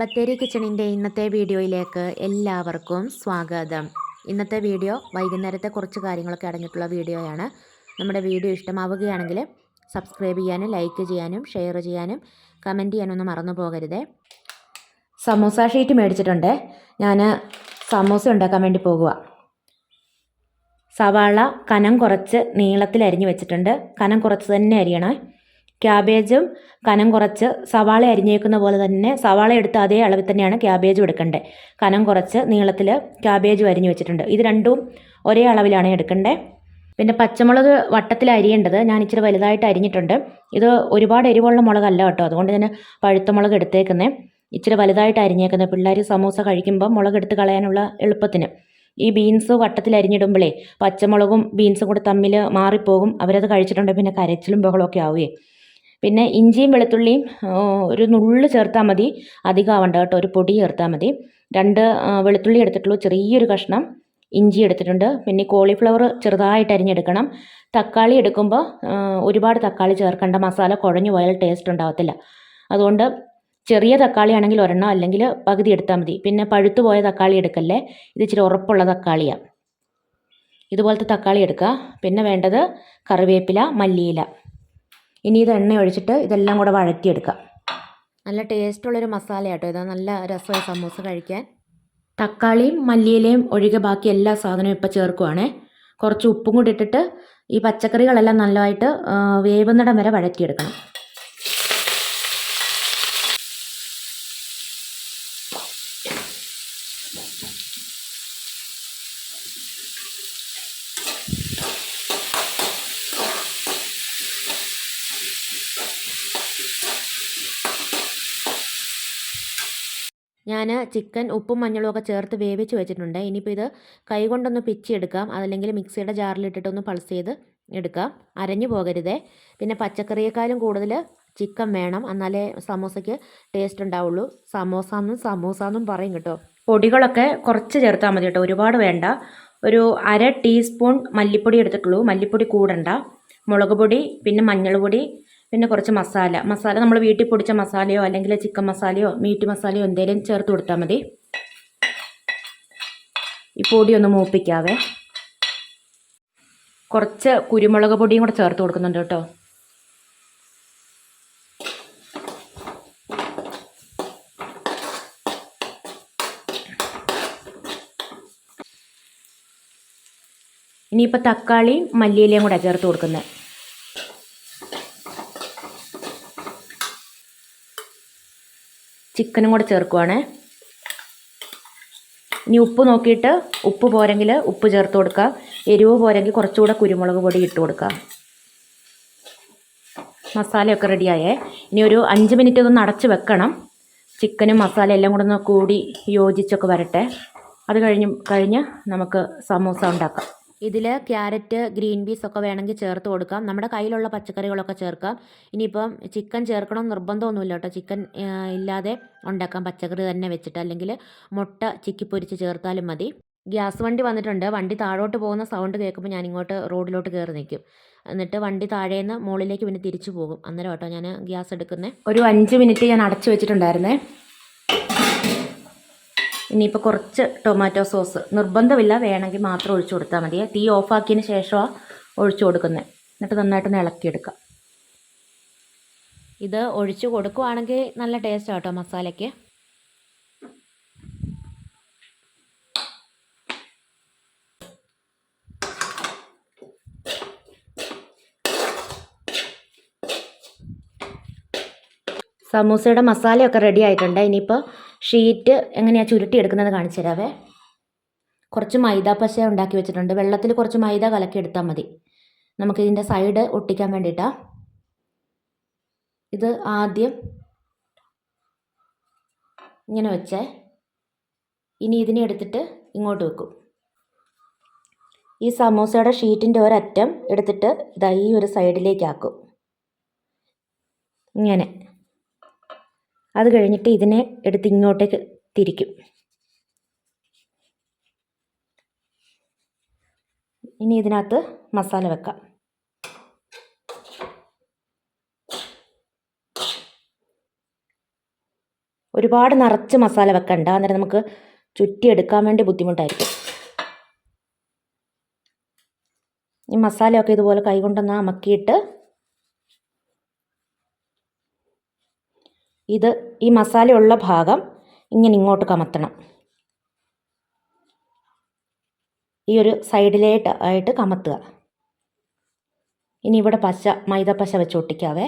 ബത്തേരി കിച്ചണിന്റെ ഇന്നത്തെ വീഡിയോയിലേക്ക് എല്ലാവർക്കും സ്വാഗതം. ഇന്നത്തെ വീഡിയോ വൈകുന്നേരത്തെ കുറച്ച് കാര്യങ്ങളൊക്കെ അടങ്ങിയിട്ടുള്ള വീഡിയോയാണ്. നമ്മുടെ വീഡിയോ ഇഷ്ടമാവുകയാണെങ്കിൽ സബ്സ്ക്രൈബ് ചെയ്യാനും ലൈക്ക് ചെയ്യാനും ഷെയർ ചെയ്യാനും കമന്റ് ചെയ്യാനൊന്നും മറന്നു പോകരുതേ. സമോസ ഷീറ്റ് മേടിച്ചിട്ടുണ്ട്. ഞാൻ സമോസ ഉണ്ടാക്കാൻ വേണ്ടി പോകുക സവാള കനം കുറച്ച് നീളത്തിൽ അരിഞ്ഞു വെച്ചിട്ടുണ്ട്. കനം കുറച്ച് തന്നെ അരിയണം. ക്യാബേജും കനം കുറച്ച് സവാള അരിഞ്ഞേക്കുന്ന പോലെ തന്നെ സവാള എടുത്ത അതേ അളവിൽ തന്നെയാണ് ക്യാബേജും എടുക്കേണ്ടത് കനം കുറച്ച് നീളത്തിൽ ക്യാബേജും അരിഞ്ഞു വെച്ചിട്ടുണ്ട്. ഇത് രണ്ടും ഒരേ അളവിലാണ് എടുക്കേണ്ടത് പിന്നെ പച്ചമുളക് വട്ടത്തിൽ അരിയേണ്ടത് ഞാൻ ഇച്ചിരി വലുതായിട്ട് അരിഞ്ഞിട്ടുണ്ട്. ഇത് ഒരുപാട് എരിവുള്ള മുളകല്ല കേട്ടോ. അതുകൊണ്ട് തന്നെ പഴുത്ത മുളക് എടുത്തേക്കുന്നത് ഇച്ചിരി വലുതായിട്ട് അരിഞ്ഞേക്കുന്നത് പിള്ളേർ സമൂസ കഴിക്കുമ്പോൾ മുളക് എടുത്ത് കളയാനുള്ള എളുപ്പത്തിന്. ഈ ബീൻസ് വട്ടത്തിൽ അരിഞ്ഞിടുമ്പോഴേ പച്ചമുളകും ബീൻസും കൂടെ തമ്മിൽ മാറിപ്പോകും. അവരത് കഴിച്ചിട്ടുണ്ടെങ്കിൽ പിന്നെ കരച്ചിലും ബഹളമൊക്കെ ആവുകയെ പിന്നെ ഇഞ്ചിയും വെളുത്തുള്ളിയും ഒരു നുള്ള് ചേർത്താൽ മതി. അധികം ആവണ്ട കേട്ടോ ഒരു പൊടി ചേർത്താൽ മതി. രണ്ട് വെളുത്തുള്ളി എടുത്തിട്ടുള്ളൂ ചെറിയൊരു കഷ്ണം ഇഞ്ചി എടുത്തിട്ടുണ്ട്. പിന്നെ കോളിഫ്ലവർ ചെറുതായിട്ട് അരിഞ്ഞെടുക്കണം. തക്കാളി എടുക്കുമ്പോൾ ഒരുപാട് തക്കാളി ചേർക്കേണ്ട. മസാല കുഴഞ്ഞു പോയാൽ ടേസ്റ്റ് ഉണ്ടാകത്തില്ല അതുകൊണ്ട് ചെറിയ തക്കാളി ആണെങ്കിൽ ഒരെണ്ണം അല്ലെങ്കിൽ പകുതി എടുത്താൽ മതി. പിന്നെ പഴുത്തു പോയ തക്കാളി എടുക്കല്ലേ? ഇത് ഇച്ചിരി ഉറപ്പുള്ള തക്കാളിയാണ് ഇതുപോലത്തെ തക്കാളി എടുക്കുക. പിന്നെ വേണ്ടത് കറിവേപ്പില മല്ലിയില. ഇനി ഇത് എണ്ണ ഒഴിച്ചിട്ട് ഇതെല്ലാം കൂടെ വഴറ്റിയെടുക്കാം നല്ല ടേസ്റ്റുള്ളൊരു മസാല കേട്ടോ ഇത്. നല്ല രസമായി സമൂസ കഴിക്കാൻ. തക്കാളിയും മല്ലിയിലയും ഒഴികെ ബാക്കി എല്ലാ സാധനവും ഇപ്പോൾ ചേർക്കുവാണേ. കുറച്ച് ഉപ്പും കൂടി ഇട്ടിട്ട് ഈ പച്ചക്കറികളെല്ലാം നല്ലതായിട്ട് വേവുന്നിടം വരെ വഴറ്റിയെടുക്കണം. ഞാൻ ചിക്കൻ ഉപ്പും മഞ്ഞളും ഒക്കെ ചേർത്ത് വേവിച്ച് വെച്ചിട്ടുണ്ട്. ഇനിയിപ്പോൾ ഇത് കൈ കൊണ്ടൊന്ന് പിച്ചിയെടുക്കാം അതല്ലെങ്കിൽ മിക്സിയുടെ ജാറിലിട്ടിട്ടൊന്ന് പൾസ് ചെയ്ത് എടുക്കാം. അരഞ്ഞു പോകരുതേ. പിന്നെ പച്ചക്കറിയേക്കാളും കൂടുതൽ ചിക്കൻ വേണം. എന്നാലേ സമോസയ്ക്ക് ടേസ്റ്റ് ഉണ്ടാവുള്ളൂ. സമോസ എന്നും സമൂസ എന്നും പറയും കേട്ടോ. പൊടികളൊക്കെ കുറച്ച് ചേർത്താൽ മതി കേട്ടോ. ഒരുപാട് വേണ്ട. ഒരു അര ടീസ്പൂൺ മല്ലിപ്പൊടി എടുത്തിട്ടുള്ളൂ. മല്ലിപ്പൊടി കൂടണ്ട. മുളക് പൊടി പിന്നെ മഞ്ഞൾ പൊടി പിന്നെ കുറച്ച് മസാല. മസാല നമ്മൾ വീട്ടിൽ പൊടിച്ച മസാലയോ അല്ലെങ്കിൽ ചിക്കൻ മസാലയോ മീറ്റ് മസാലയോ എന്തെങ്കിലും ചേർത്ത് കൊടുത്താൽ മതി. ഈ പൊടി ഒന്ന് മൂപ്പിക്കാവേ. കുറച്ച് കുരുമുളക് പൊടിയും കൂടെ ചേർത്ത് കൊടുക്കുന്നുണ്ട് കേട്ടോ. ഇനിയിപ്പോൾ തക്കാളിയും മല്ലിയിലയും കൂടെ ചേർത്ത് കൊടുക്കുന്നത് ചിക്കനും കൂടെ ചേർക്കുവാണേ. ഇനി ഉപ്പ് നോക്കിയിട്ട് ഉപ്പ് പോരെങ്കിൽ ഉപ്പ് ചേർത്ത് കൊടുക്കുക. എരിവ് പോരെങ്കിൽ കുറച്ചുകൂടെ കുരുമുളക് പൊടി ഇട്ട് കൊടുക്കുക. മസാലയൊക്കെ റെഡിയായേ. ഇനി ഒരു അഞ്ച് മിനിറ്റ് ഒന്ന് അടച്ച് വെക്കണം. ചിക്കനും മസാല എല്ലാം കൂടെ ഒന്ന് കൂടി യോജിച്ചൊക്കെ വരട്ടെ. അത് കഴിഞ്ഞ് കഴിഞ്ഞ് നമുക്ക് സമൂസ ഉണ്ടാക്കാം. ഇതിൽ ക്യാരറ്റ് ഗ്രീൻ പീസ് ഒക്കെ വേണമെങ്കിൽ ചേർത്ത് കൊടുക്കാം. നമ്മുടെ കയ്യിലുള്ള പച്ചക്കറികളൊക്കെ ചേർക്കാം. ഇനിയിപ്പം ചിക്കൻ ചേർക്കണം നിർബന്ധമൊന്നുമില്ല കേട്ടോ. ചിക്കൻ ഇല്ലാതെ ഉണ്ടാക്കാം. പച്ചക്കറി തന്നെ വെച്ചിട്ട് അല്ലെങ്കിൽ മുട്ട ചിക്കി പൊരിച്ച് ചേർത്താലും മതി. ഗ്യാസ് വണ്ടി വന്നിട്ടുണ്ട്. വണ്ടി താഴോട്ട് പോകുന്ന സൗണ്ട് കേൾക്കുമ്പോൾ ഞാൻ ഇങ്ങോട്ട് റോഡിലോട്ട് കയറി നിൽക്കും. എന്നിട്ട് വണ്ടി താഴേന്ന് മുകളിലേക്ക് പിന്നെ തിരിച്ചു പോകും. അന്നേരം കേട്ടോ ഞാൻ ഗ്യാസ് എടുക്കുന്നത് ഒരു അഞ്ച് മിനിറ്റ് ഞാൻ അടച്ചു വെച്ചിട്ടുണ്ടായിരുന്നേ. ഇനിയിപ്പോൾ കുറച്ച് ടൊമാറ്റോ സോസ് നിർബന്ധമില്ല. വേണമെങ്കിൽ മാത്രം ഒഴിച്ചു കൊടുത്താൽ മതി. തീ ഓഫാക്കിയതിന് ശേഷമാണ് ഒഴിച്ചു കൊടുക്കുന്നത് എന്നിട്ട് നന്നായിട്ടൊന്ന് ഇളക്കിയെടുക്കാം. ഇത് ഒഴിച്ചു കൊടുക്കുവാണെങ്കിൽ നല്ല ടേസ്റ്റ് ആട്ടോ മസാലയ്ക്ക്. സമൂസയുടെ മസാലയൊക്കെ റെഡി ആയിട്ടുണ്ട്. ഇനിയിപ്പോൾ ഷീറ്റ് എങ്ങനെയാണ് ചുരുട്ടിയെടുക്കുന്നത് കാണിച്ചു തരാവേ. കുറച്ച് മൈദ പശ ഉണ്ടാക്കി വെച്ചിട്ടുണ്ട്. വെള്ളത്തിൽ കുറച്ച് മൈദ കലക്കി എടുത്താൽ മതി. നമുക്ക് നമുക്കിതിന്റെ സൈഡ് ഒട്ടിക്കാൻ വേണ്ടിയിട്ടാണ് ഇത് ആദ്യം ഇങ്ങനെ വെച്ചേ. ഇനി ഇതിനെ എടുത്തിട്ട് ഇങ്ങോട്ട് വെക്കും. ഈ സമൂസയുടെ ഷീറ്റിന്റെ ഒരറ്റം എടുത്തിട്ട് ഇതാ ഈ ഒരു സൈഡിലേക്കാക്കും. ഇങ്ങനെ. അത് കഴിഞ്ഞിട്ട് ഇതിനെ എടുത്ത് ഇങ്ങോട്ടേക്ക് തിരിക്കും. ഇനി ഇതിനകത്ത് മസാല വെക്കാം. ഒരുപാട് നിറച്ച് മസാല വെക്കണ്ട. അന്നേരം നമുക്ക് ചുറ്റിയെടുക്കാൻ വേണ്ടി ബുദ്ധിമുട്ടായിരിക്കും. ഈ മസാലയൊക്കെ ഇതുപോലെ കൈകൊണ്ടൊന്ന് അമക്കിയിട്ട് ഇത് ഈ മസാലയുള്ള ഭാഗം ഇങ്ങനെ ഇങ്ങോട്ട് കമത്തണം. ഈ ഒരു സൈഡിലേട്ട് ആയിട്ട് കമത്തുക. ഇനി ഇവിടെ പശ മൈദപ്പശ വെച്ച് ഒട്ടിക്കാവേ.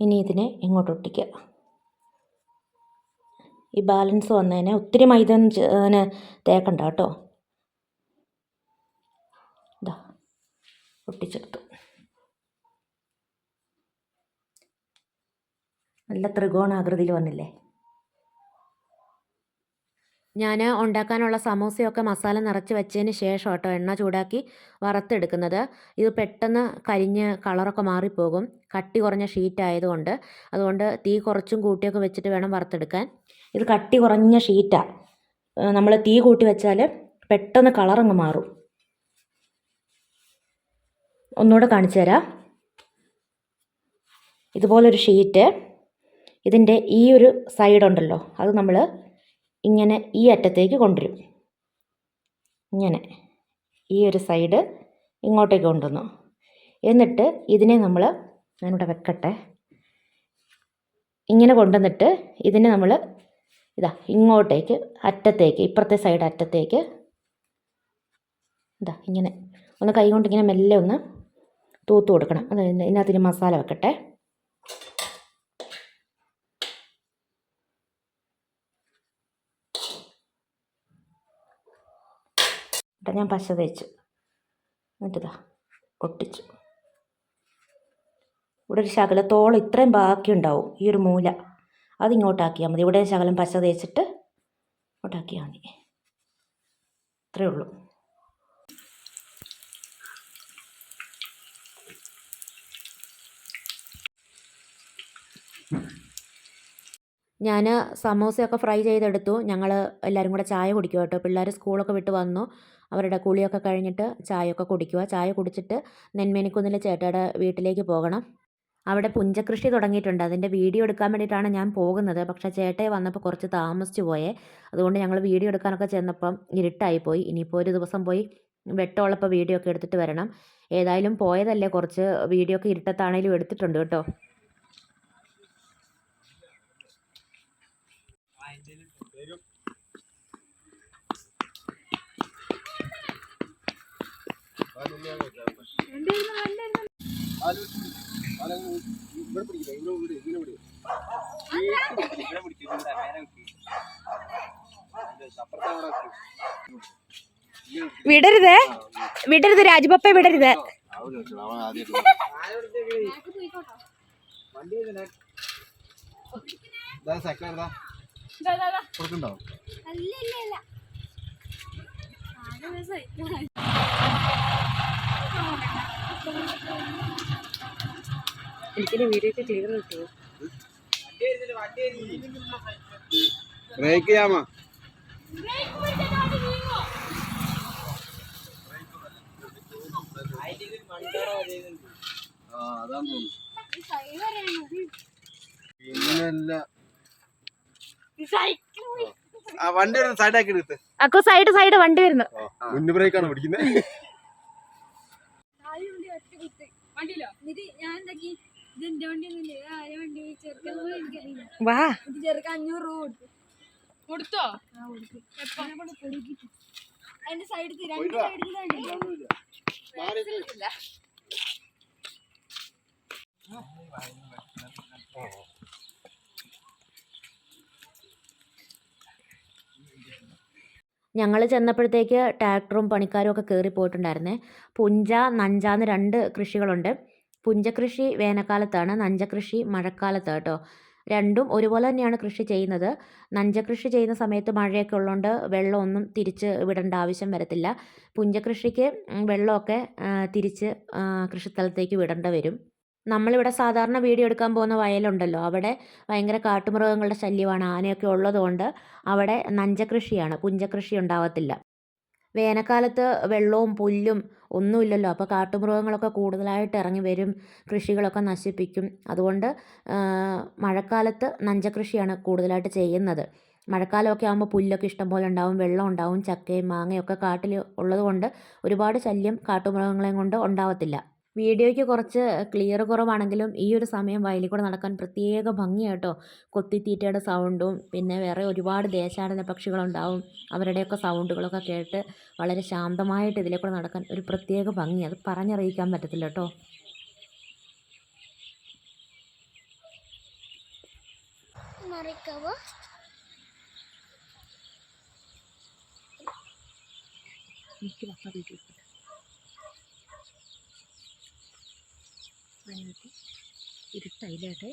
ഇനി ഇതിനെ ഇങ്ങോട്ട് ഒട്ടിക്കുക. ഈ ബാലൻസ് വന്നതിനെ ഒത്തിരി മൈദ തേക്കണ്ട കേട്ടോ. ഇതാ ഒട്ടിച്ചെടുത്തു. നല്ല ത്രികോണാകൃതിയിൽ വന്നില്ലേ? ഞാൻ ഉണ്ടാക്കാനുള്ള സമോസയൊക്കെ മസാല നിറച്ച് വെച്ചതിന് ശേഷം കേട്ടോ എണ്ണ ചൂടാക്കി വറുത്തെടുക്കുന്നത്. ഇത് പെട്ടെന്ന് കരിഞ്ഞ് കളറൊക്കെ മാറിപ്പോകും. കട്ടി കുറഞ്ഞ ഷീറ്റ് ആയതുകൊണ്ട്. അതുകൊണ്ട് തീ കുറച്ചും കൂട്ടിയൊക്കെ വെച്ചിട്ട് വേണം വറുത്തെടുക്കാൻ. ഇത് കട്ടി കുറഞ്ഞ ഷീറ്റാണ് നമ്മൾ തീ കൂട്ടി വെച്ചാൽ പെട്ടെന്ന് കളറങ്ങ് മാറും. ഒന്നുകൂടെ കാണിച്ചു തരാം. ഇതുപോലൊരു ഷീറ്റ് ഇതിന്റെ ഈ ഒരു സൈഡ് ഉണ്ടല്ലോ അത് നമ്മൾ ഇങ്ങനെ ഈ അറ്റത്തേക്ക് കൊണ്ടുവരും. ഇങ്ങനെ ഈ ഒരു സൈഡ് ഇങ്ങോട്ടേക്ക് കൊണ്ടുവന്നു. എന്നിട്ട് ഇതിനെ നമ്മൾ ഞാനിവിടെ വെക്കട്ടെ. ഇങ്ങനെ കൊണ്ടുവന്നിട്ട് ഇതിനെ നമ്മൾ ഇതാ ഇങ്ങോട്ടേക്ക് അറ്റത്തേക്ക് ഇപ്പുറത്തെ സൈഡ് അറ്റത്തേക്ക് ഇതാ ഇങ്ങനെ ഒന്ന് കൈ കൊണ്ട് ഇങ്ങനെ മെല്ലെ ഒന്ന് തൂത്ത് കൊടുക്കണം. അത് ഇതിനകത്തിന് മസാല വെക്കട്ടെ. എന്നിട്ട് ഞാൻ പശ തേച്ചു. എന്നിട്ടിതാ ഒട്ടിച്ചു. ഇവിടെ ഒരു ശകലത്തോളം ഇത്രയും ബാക്കിയുണ്ടാവും. ഈ ഒരു മൂല. അതിങ്ങോട്ടാക്കിയാൽ മതി. ഇവിടെ ശകലം പശ തേച്ചിട്ട് ഇങ്ങോട്ടാക്കിയാൽ മതി. ഇത്രയേ ഉള്ളൂ. ഞാൻ സമോസയൊക്കെ ഫ്രൈ ചെയ്തെടുത്തു. ഞങ്ങൾ എല്ലാവരും കൂടെ ചായ കുടിക്കുക കേട്ടോ. പിള്ളേർ സ്കൂളൊക്കെ വിട്ട് വന്നു. അവരുടെ കുളിയൊക്കെ കഴിഞ്ഞിട്ട് ചായയൊക്കെ കുടിക്കുക ചായ കുടിച്ചിട്ട് നെന്മേനിക്കുന്നിലെ ചേട്ടയുടെ വീട്ടിലേക്ക് പോകണം. അവിടെ പുഞ്ചകൃഷി തുടങ്ങിയിട്ടുണ്ട്. അതിന്റെ വീഡിയോ എടുക്കാൻ വേണ്ടിയിട്ടാണ് ഞാൻ പോകുന്നത്. പക്ഷേ ചേട്ടയെ വന്നപ്പോൾ കുറച്ച് താമസിച്ചു പോയേ. അതുകൊണ്ട് ഞങ്ങൾ വീഡിയോ എടുക്കാനൊക്കെ ചെന്നപ്പം ഇരുട്ടായിപ്പോയി. ഇനിയിപ്പോൾ ഒരു ദിവസം പോയി വെട്ടമുള്ളപ്പോൾ വീഡിയോ ഒക്കെ എടുത്തിട്ട് വരണം. ഏതായാലും പോയതല്ലേ കുറച്ച് വീഡിയോ ഒക്കെ ഇരുട്ടത്താണേലും എടുത്തിട്ടുണ്ട് കേട്ടോ. വിടരുത്. വിടരുത് രാജുപപ്പ വിടരുത്. കൊടുക്കണ്ടോ എനിക്കിനി വീഡിയോ ഒക്കെ ക്ലിയർ കിട്ടുമോ ബ്രേക്ക് ചെയ്യാമോ? ആ അതാന്ന് സൈഡ് ആക്കി ആ വണ്ടി ഒന്ന് സൈഡാക്കി എടുത്ത് അക്കോ സൈഡ് സൈഡ് വണ്ടി വരുന്നു. മുന്നു ബ്രേക്കാണ് പിടിക്കുന്നത് വണ്ടിയിലോ? എന്നിട്ട് ഞാൻ എന്താക്കി? ഇത് എന്റെ വണ്ടിയൊന്നുമില്ലേ ഇത് ആരെ വണ്ടി ചെറുക്കൻ പോയി എനിക്കറിയില്ല വാ. ഇത് ചെറുക്കൻ അഞ്ഞൂറ് രൂപ കൊടുത്തു. കൊടുത്തോ? ആ കൊടുത്തു. എപ്പോഴും കൊണ്ട് പൊടിക്കിട്ടു അതിന്റെ സൈഡിൽ രണ്ട് സൈഡിൽ ഞങ്ങൾ ചെന്നപ്പോഴത്തേക്ക് ട്രാക്ടറും പണിക്കാരും ഒക്കെ കയറി പോയിട്ടുണ്ടായിരുന്നേ. പുഞ്ച നഞ്ചാന്ന് രണ്ട് കൃഷികളുണ്ട്. പുഞ്ചകൃഷി വേനൽക്കാലത്താണ് നഞ്ചകൃഷി മഴക്കാലത്ത് കേട്ടോ രണ്ടും ഒരുപോലെ തന്നെയാണ് കൃഷി ചെയ്യുന്നത്. നഞ്ചകൃഷി ചെയ്യുന്ന സമയത്ത് മഴയൊക്കെ ഉള്ളതുകൊണ്ട് വെള്ളമൊന്നും തിരിച്ച് വിടേണ്ട ആവശ്യം വരത്തില്ല. പുഞ്ചകൃഷിക്ക് കൃഷിക്ക് വെള്ളമൊക്കെ തിരിച്ച് കൃഷിസ്ഥലത്തേക്ക് വിടേണ്ട വരും. നമ്മളിവിടെ സാധാരണ വീഡിയോ എടുക്കാൻ പോകുന്ന വയലുണ്ടല്ലോ. അവിടെ ഭയങ്കര കാട്ടുമൃഗങ്ങളുടെ ശല്യമാണ്. ആനയൊക്കെ ഉള്ളതുകൊണ്ട് അവിടെ നഞ്ചകൃഷിയാണ്. പുഞ്ചകൃഷി ഉണ്ടാവത്തില്ല. വേനൽക്കാലത്ത് വെള്ളവും പുല്ലും ഒന്നുമില്ലല്ലോ. അപ്പോൾ കാട്ടുമൃഗങ്ങളൊക്കെ കൂടുതലായിട്ട് ഇറങ്ങി വരും. കൃഷികളൊക്കെ നശിപ്പിക്കും. അതുകൊണ്ട് മഴക്കാലത്ത് നഞ്ചകൃഷിയാണ് കൂടുതലായിട്ട് ചെയ്യുന്നത്. മഴക്കാലമൊക്കെ ആകുമ്പോൾ പുല്ലൊക്കെ ഇഷ്ടംപോലെ ഉണ്ടാവും. വെള്ളം ഉണ്ടാവും. ചക്കയും മാങ്ങയൊക്കെ കാട്ടിൽ ഉള്ളതുകൊണ്ട് ഒരുപാട് ശല്യം കാട്ടുമൃഗങ്ങളെയും കൊണ്ട് ഉണ്ടാവത്തില്ല. വീഡിയോയ്ക്ക് കുറച്ച് ക്ലിയർ കുറവാണെങ്കിലും ഈ ഒരു സമയം വയലിൽ കൂടെ നടക്കാൻ പ്രത്യേക ഭംഗിയാട്ടോ കൊത്തിത്തീറ്റയുടെ സൗണ്ടും പിന്നെ വേറെ ഒരുപാട് ദേശാടന പക്ഷികളുണ്ടാവും. അവരുടെയൊക്കെ സൗണ്ടുകളൊക്കെ കേട്ട് വളരെ ശാന്തമായിട്ട് ഇതിലെ കൂടെ നടക്കാൻ ഒരു പ്രത്യേക ഭംഗി. അത് പറഞ്ഞറിയിക്കാൻ പറ്റത്തില്ല കേട്ടോ. മറിക്കവോ? എനിക്ക് വീട്ടിൽ ഇരുട്ടായില്ലേട്ടെ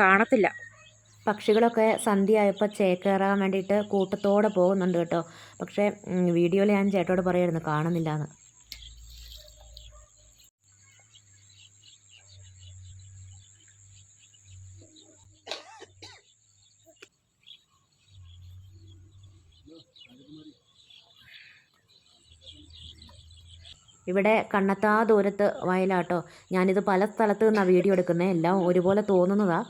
കാണത്തില്ല. പക്ഷികളൊക്കെ സന്ധ്യയായപ്പോൾ ചേക്കേറാൻ വേണ്ടിയിട്ട് കൂട്ടത്തോടെ പോകുന്നുണ്ട് കേട്ടോ. പക്ഷേ വീഡിയോയിൽ ഞാൻ ചേട്ടോട് പറയായിരുന്നു കാണുന്നില്ല എന്ന് ഇവിടെ കണ്ണത്താ ദൂരത്ത് വയലാട്ടോ. ഞാനിത് പല സ്ഥലത്ത് നിന്നാണ് വീഡിയോ എടുക്കുന്നത് എല്ലാം ഒരുപോലെ തോന്നുന്നതാ.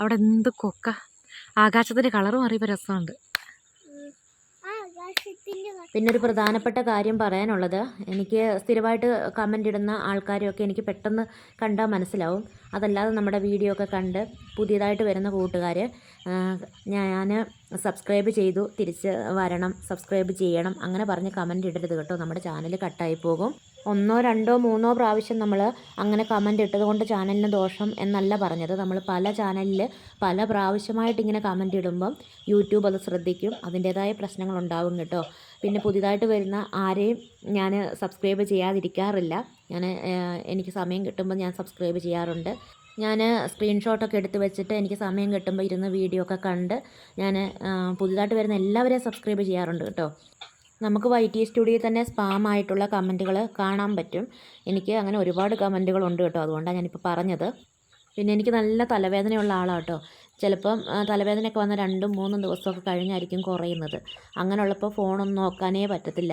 അവിടെ എന്ത് കൊക്ക. ആകാശത്തിന്റെ കളർ മാറിയപ്പോ രസമുണ്ട്. ആകാശത്തിന്റെ പിന്നെ ഒരു പ്രധാനപ്പെട്ട കാര്യം പറയാനുള്ളത്. എനിക്ക് സ്ഥിരമായിട്ട് കമന്റ് ഇടുന്ന ആൾക്കാരെയൊക്കെ എനിക്ക് പെട്ടെന്ന് കണ്ടാൽ മനസ്സിലാവും. അതല്ലാതെ നമ്മുടെ വീഡിയോ ഒക്കെ കണ്ട് പുതിയതായിട്ട് വരുന്ന കൂട്ടുകാർ ഞാൻ സബ്സ്ക്രൈബ് ചെയ്തു തിരിച്ച് വരണം സബ്സ്ക്രൈബ് ചെയ്യണം അങ്ങനെ പറഞ്ഞ് കമന്റ് ഇടരുത് കേട്ടോ. നമ്മുടെ ചാനൽ കട്ടായി പോകും. ഒന്നോ രണ്ടോ മൂന്നോ പ്രാവശ്യം നമ്മൾ അങ്ങനെ കമന്റ് ഇട്ടത് കൊണ്ട് ചാനലിന് ദോഷം എന്നല്ല പറഞ്ഞത്. നമ്മൾ പല ചാനലിൽ പല പ്രാവശ്യമായിട്ട് ഇങ്ങനെ കമന്റ് ഇടുമ്പം യൂട്യൂബ് അത് ശ്രദ്ധിക്കും. അതിന്റേതായ പ്രശ്നങ്ങളുണ്ടാവും കേട്ടോ. പിന്നെ പുതിയതായിട്ട് വരുന്ന ആരെയും ഞാൻ സബ്സ്ക്രൈബ് ചെയ്യാതിരിക്കാറില്ല. ഞാൻ എനിക്ക് സമയം കിട്ടുമ്പോൾ ഞാൻ സബ്സ്ക്രൈബ് ചെയ്യാറുണ്ട്. ഞാൻ സ്ക്രീൻഷോട്ടൊക്കെ എടുത്ത് വെച്ചിട്ട് എനിക്ക് സമയം കിട്ടുമ്പോൾ ഇരുന്ന് വീഡിയോ ഒക്കെ കണ്ട് ഞാൻ പുതുതായിട്ട് വരുന്ന എല്ലാവരെയും സബ്സ്ക്രൈബ് ചെയ്യാറുണ്ട് കേട്ടോ. നമുക്ക് വൈ ടി സ്റ്റുഡിയോയിൽ തന്നെ സ്പാം ആയിട്ടുള്ള കമന്റുകൾ കാണാൻ പറ്റും. എനിക്ക് അങ്ങനെ ഒരുപാട് കമന്റുകളുണ്ട് കേട്ടോ. അതുകൊണ്ടാണ് ഞാനിപ്പോൾ പറഞ്ഞത്. പിന്നെ എനിക്ക് നല്ല തലവേദനയുള്ള ആളാണ് കേട്ടോ. ചിലപ്പം തലവേദനയൊക്കെ വന്ന രണ്ടും മൂന്നും ദിവസമൊക്കെ കഴിഞ്ഞായിരിക്കും കുറയുന്നത്. അങ്ങനെയുള്ളപ്പോൾ ഫോണൊന്നും നോക്കാനേ പറ്റത്തില്ല.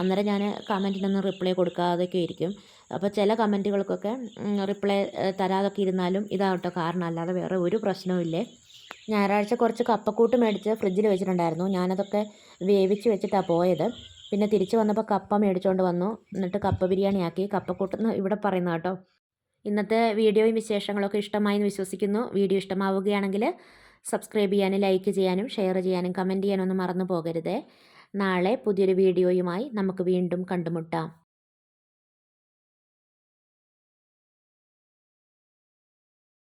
അന്നേരം ഞാൻ കമന്റിനൊന്നും റിപ്ലൈ കൊടുക്കാതെയൊക്കെ ഇരിക്കും. അപ്പോൾ ചില കമന്റുകൾക്കൊക്കെ റിപ്ലൈ തരാതൊക്കെ ഇരുന്നാലും ഇതാകട്ടോ കാരണം. അല്ലാതെ വേറെ ഒരു പ്രശ്നവുമില്ലേ ഞായറാഴ്ച കുറച്ച് കപ്പക്കൂട്ട് മേടിച്ച് ഫ്രിഡ്ജിൽ വെച്ചിട്ടുണ്ടായിരുന്നു. ഞാനതൊക്കെ വേവിച്ച് വെച്ചിട്ടാണ് പോയത്. പിന്നെ തിരിച്ച് വന്നപ്പോൾ കപ്പ മേടിച്ചുകൊണ്ട് വന്നു. എന്നിട്ട് കപ്പ ബിരിയാണി ആക്കി കപ്പക്കൂട്ടെന്ന് ഇവിടെ പറയുന്ന കേട്ടോ. ഇന്നത്തെ വീഡിയോയും വിശേഷങ്ങളൊക്കെ ഇഷ്ടമായി എന്ന് വിശ്വസിക്കുന്നു. വീഡിയോ ഇഷ്ടമാവുകയാണെങ്കിൽ സബ്സ്ക്രൈബ് ചെയ്യാനും ലൈക്ക് ചെയ്യാനും ഷെയർ ചെയ്യാനും കമന്റ് ചെയ്യാനും ഒന്നും മറന്നു പോകരുതേ. നാളെ പുതിയൊരു വീഡിയോയുമായി നമുക്ക് വീണ്ടും കണ്ടുമുട്ടാം.